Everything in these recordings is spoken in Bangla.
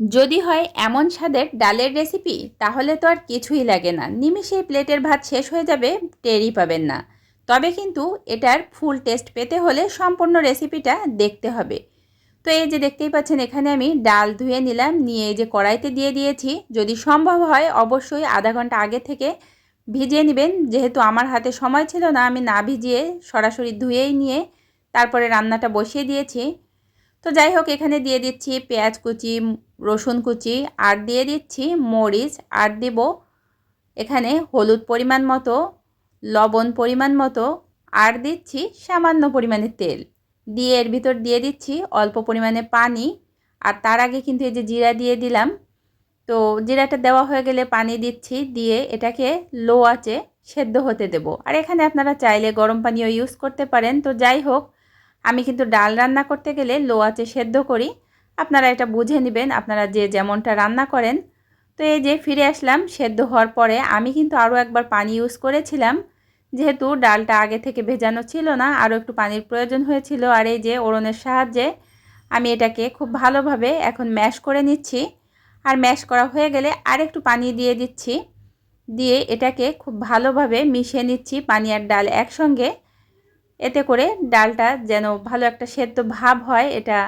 যদি হয় এমন স্বাদের ডালের রেসিপি তাহলে তো আর কিছুই লাগে না। নিমিষেই প্লেটের ভাত শেষ হয়ে যাবে, টেরই পাবেন না। তবে কিন্তু এটার ফুল টেস্ট পেতে হলে সম্পূর্ণ রেসিপিটা দেখতে হবে। তো এই যে দেখতেই পাচ্ছেন, এখানে আমি ডাল ধুয়ে নিলাম, নিয়ে এই যে কড়াইতে দিয়ে দিয়েছি। যদি সম্ভব হয়, অবশ্যই আধা ঘণ্টা আগে থেকে ভিজিয়ে নেবেন। যেহেতু আমার হাতে সময় ছিল না, আমি না ভিজিয়ে সরাসরি ধুয়েই নিয়ে তারপরে রান্নাটা বসিয়ে দিয়েছি। তো যাই হোক, এখানে দিয়ে দিচ্ছি পেঁয়াজ কুচি রসুন কুচি, আর দিয়ে দিচ্ছি মরিচ, আর দেব এখানে হলুদ পরিমাণ মতো, লবণ পরিমাণ মতো, আর দিচ্ছি সামান্য পরিমাণে তেল। দিয়ে এর ভিতর দিয়ে দিচ্ছি অল্প পরিমাণে পানি, আর তার আগে কিন্তু এই যে জিরা দিয়ে দিলাম। তো জিরাটা দেওয়া হয়ে গেলে পানি দিচ্ছি, দিয়ে এটাকে লো আঁচে সেদ্ধ হতে দেব। আর এখানে আপনারা চাইলে গরম পানিও ইউজ করতে পারেন। তো যাই হোক, আমি কিন্তু ডাল রান্না করতে গেলে লো আঁচে সেদ্ধ করি। আপনারা এটা বুঝে নেবেন, আপনারা যে যেমনটা রান্না করেন। তো এই যে ফিরে আসলাম, সেদ্ধ হওয়ার পরে আমি কিন্তু আরও একবার পানি ইউজ করেছিলাম। যেহেতু ডালটা আগে থেকে ভেজানো ছিল না, আরও একটু পানির প্রয়োজন হয়েছিল। আর এই যে ওড়নের সাহায্যে আমি এটাকে খুব ভালোভাবে এখন ম্যাশ করে নিচ্ছি। আর ম্যাশ করা হয়ে গেলে আর একটু পানি দিয়ে দিচ্ছি। দিয়ে এটাকে খুব ভালোভাবে মিশিয়ে নিচ্ছি পানি আর ডাল একসঙ্গে। এতে করে ডালটা যেন ভালো একটা সেদ্ধ ভাব হয়, এটা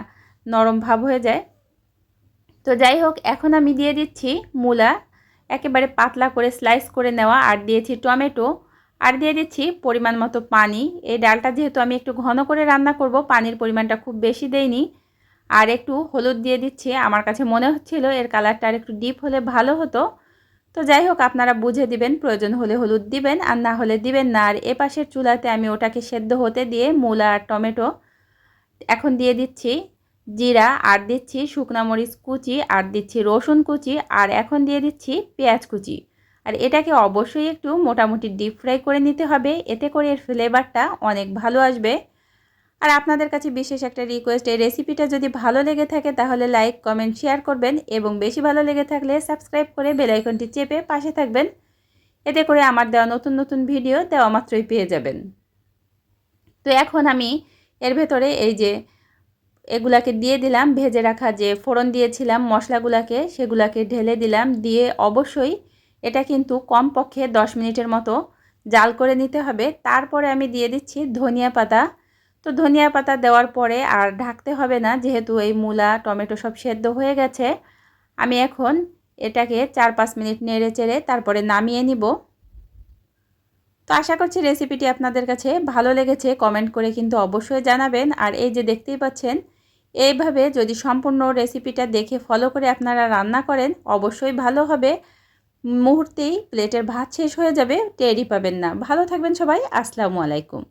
নরম ভাব হয়ে যায়। তো যাই হোক, এখন আমি দিয়ে দিচ্ছি মূলা। একেবারে পাতলা করে স্লাইস করে নেওয়া। আর দিয়েছি টমেটো। আর দিয়ে দিচ্ছি পরিমাণ মতো পানি। এই ডালটা যেহেতু আমি একটু ঘন করে রান্না করব, পানির পরিমাণটা খুব বেশি দেইনি। আর একটু হলুদ দিয়ে দিচ্ছি। আমার কাছে মনে হচ্ছিল এর কালারটা আর একটু ডিপ হলে ভালো হতো। তো যাই হোক, আপনারা বুঝে দিবেন, প্রয়োজন হলে হলুদ দিবেন, আর না হলে দিবেন না। আর এ পাশের চুলাতে আমি ওটাকে সেদ্ধ হতে দিয়ে মূলা আর টমেটো এখন দিয়ে দিচ্ছি। জিরা, আর দিচ্ছি শুকনা মরিচ কুচি, আর দিচ্ছি রসুন কুচি, আর এখন দিয়ে দিচ্ছি পেঁয়াজ কুচি। আর এটাকে অবশ্যই একটু মোটামুটি ডিপ ফ্রাই করে নিতে হবে, এতে করে এর ফ্লেভারটা অনেক ভালো আসবে। আর আপনাদের কাছে বিশেষ একটা রিকোয়েস্ট এই রেসিপিটা যদি ভালো লেগে থাকে তাহলে লাইক কমেন্ট শেয়ার করবেন এবং বেশি ভালো লেগে থাকলে সাবস্ক্রাইব করে বেলাইকনটি চেপে পাশে থাকবেন। এতে করে আমার দেওয়া নতুন নতুন ভিডিও দেওয়া মাত্রই পেয়ে যাবেন। তো এখন আমি এর ভেতরে এই যে এগুলাকে দিয়ে দিলাম, ভেজে রাখা যে ফোড়ন দিয়েছিলাম মশলাগুলাকে সেগুলাকে ঢেলে দিলাম, দিয়ে অবশ্যই এটা কিন্তু কমপক্ষে দশ মিনিটের মতো জাল করে নিতে হবে। তারপরে আমি দিয়ে দিচ্ছি ধনিয়া পাতা। তো ধনিয়া পাতা দেওয়ার পরে আর ঢাকতে হবে না, যেহেতু এই মূলা, টমেটো সব সেদ্ধ হয়ে গেছে। আমি এখন এটাকে চার পাঁচ মিনিট নেড়ে চেড়ে তারপরে নামিয়ে নিব। তো আশা করছি রেসিপিটি আপনাদের কাছে ভালো লেগেছে, কমেন্ট করে কিন্তু অবশ্যই জানাবেন। আর এই যে দেখতেই পাচ্ছেন এইভাবে যদি সম্পূর্ণ রেসিপিটা দেখে ফলো করে আপনারা রান্না করেন, অবশ্যই ভালো হবে। মুহূর্তেই প্লেটের ভাত শেষ হয়ে যাবে, টেরই পাবেন না। ভালো থাকবেন সবাই, আসসালামু আলাইকুম।